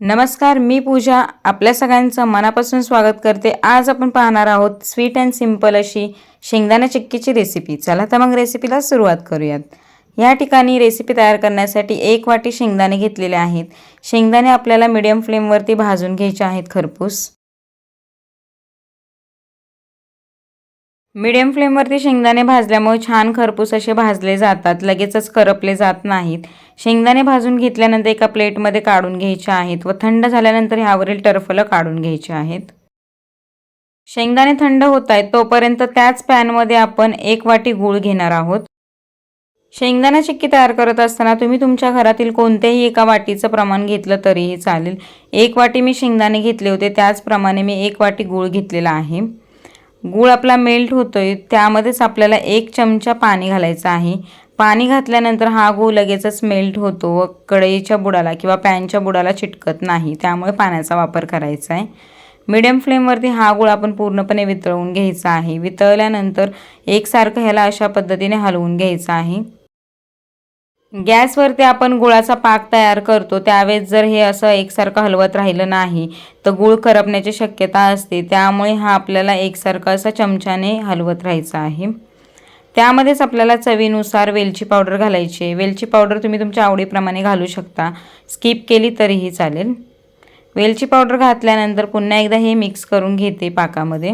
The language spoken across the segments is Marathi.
नमस्कार मी पूजा. आपल्या सगळ्यांचं मनापासून स्वागत करते. आज आपण पाहणार आहोत स्वीट अँड सिंपल अशी शेंगदाणा चिक्कीची रेसिपी. चला तर मग रेसिपीला सुरुवात करूयात. या ठिकाणी रेसिपी तयार करण्यासाठी एक वाटी शेंगदाणे घेतलेले आहेत. शेंगदाणे आपल्याला मिडियम फ्लेमवरती भाजून घ्यायचे आहेत खरपूस. मिडियम फ्लेमवरती शेंगदाणे भाजल्यामुळे छान खरपूस असे भाजले जातात लगेचच करपले जात नाहीत. शेंगदाणे भाजून घेतल्यानंतर एका प्लेटमध्ये काढून घ्यायचे आहेत व थंड झाल्यानंतर ह्यावरील टर्फलं काढून घ्यायचे आहेत. शेंगदाणे थंड होत आहेत तोपर्यंत त्याच पॅनमध्ये आपण एक वाटी गूळ घेणार आहोत. शेंगदाणा चिक्की तयार करत असताना तुम्ही तुमच्या घरातील कोणत्याही एका वाटीचं प्रमाण घेतलं तरीही चालेल. एक वाटी मी शेंगदाणे घेतले होते त्याचप्रमाणे मी एक वाटी गूळ घेतलेला आहे. गूळ आपला मेल्ट होतोय त्यामध्येच आपल्याला एक चमचा पाणी घालायचं आहे. पाणी घातल्यानंतर हा गूळ लगेचच मेल्ट होतो व कढईच्या बुडाला किंवा पॅनच्या बुडाला चिटकत नाही त्यामुळे पाण्याचा वापर करायचा आहे. मिडियम फ्लेमवरती हा गूळ आपण पूर्णपणे वितळवून घ्यायचा आहे. वितळल्यानंतर एकसारखं ह्याला अशा पद्धतीने हलवून घ्यायचं आहे. गॅसवरती आपण गुळाचा पाक तयार करतो त्यावेळेस जर हे असं एकसारखं हलवत राहिलं नाही तर गुळ करपण्याची शक्यता असते. त्यामुळे हा आपल्याला एकसारखं असं चमच्याने हलवत राहायचं आहे. त्यामध्येच आपल्याला चवीनुसार वेलची पावडर घालायची आहे. वेलची पावडर तुम्ही तुमच्या आवडीप्रमाणे घालू शकता. स्किप केली तरीही चालेल. वेलची पावडर घातल्यानंतर पुन्हा एकदा हे मिक्स करून घेते पाकामध्ये.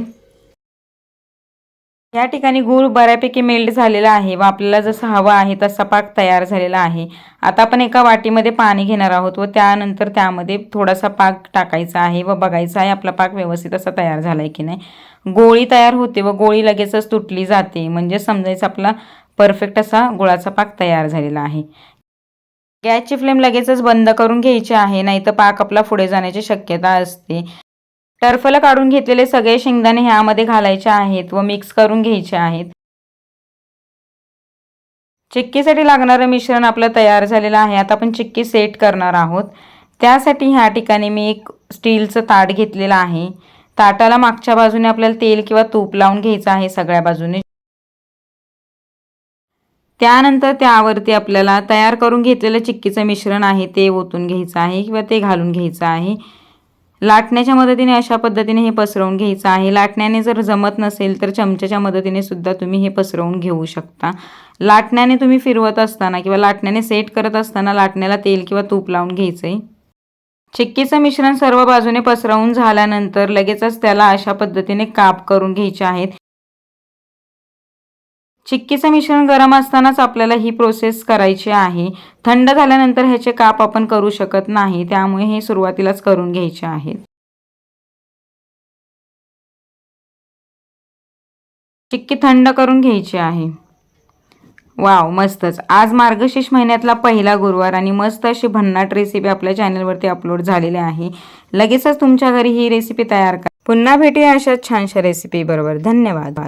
या ठिकाणी गूळ बऱ्यापैकी मेल्ट झालेला आहे व आपल्याला जसं हवा आहे तसा पाक तयार झालेला आहे. आता आपण एका वाटीमध्ये पाणी घेणार आहोत व त्यानंतर त्यामध्ये थोडासा पाक टाकायचा आहे व बघायचा आहे आपला पाक व्यवस्थित असा तयार झाला आहे की नाही. गोळी तयार होते व गोळी लगेचच तुटली जाते. म्हणजे समजायचं आपला परफेक्ट असा गुळाचा पाक तयार झालेला आहे. गॅसची फ्लेम लगेचच बंद करून घ्यायची आहे नाही तर पाक आपला पुढे जाण्याची शक्यता असते. टर्फल काढून घेतलेले सगळे शेंगदाणे ह्यामध्ये घालायचे आहेत व मिक्स करून घ्यायचे आहेत. चिक्कीसाठी लागणारं मिश्रण आपलं तयार झालेलं आहे. आता आपण चिक्की सेट करणार आहोत. त्यासाठी ह्या ठिकाणी मी एक स्टीलचं ताट घेतलेलं आहे. ताटाला मागच्या बाजूने आपल्याला तेल किंवा तूप लावून घ्यायचं आहे सगळ्या बाजूने. त्यानंतर त्यावरती आपल्याला तयार करून घेतलेलं चिक्कीचं मिश्रण आहे ते ओतून घ्यायचं आहे किंवा ते घालून घ्यायचं आहे. लाटण्याच्या मदतीने अशा पद्धतीने हे पसरवून घ्यायचं आहे. लाटण्याने जर जमत नसेल तर चमच्याच्या मदतीने सुद्धा तुम्ही हे पसरवून घेऊ शकता. लाटण्याने तुम्ही फिरवत असताना किंवा लाटण्याने सेट करत असताना लाटण्याला तेल किंवा तूप लावून घ्यायचं आहे चिक्कीचं मिश्रण सर्व बाजूने पसरवून झाल्यानंतर लगेचच त्याला अशा पद्धतीने काप करून घ्यायचे आहेत. चिक्कीचं मिश्रण गरम असतानाच आपल्याला ही प्रोसेस करायची आहे. थंड झाल्यानंतर ह्याचे काप आपण करू शकत नाही त्यामुळे हे सुरुवातीलाच करून घ्यायचे आहेत. चिक्की थंड करून घ्यायची आहे. वाव मस्तच. आज मार्गशीर्ष महिन्यातला पहिला गुरुवार आणि मस्त अशी भन्नाट रेसिपी आपल्या चॅनलवरती अपलोड झालेली आहे. लगेचच तुमच्या घरी ही रेसिपी तयार करा. पुन्हा भेटूया अशाच छानशा रेसिपी बरोबर. धन्यवाद.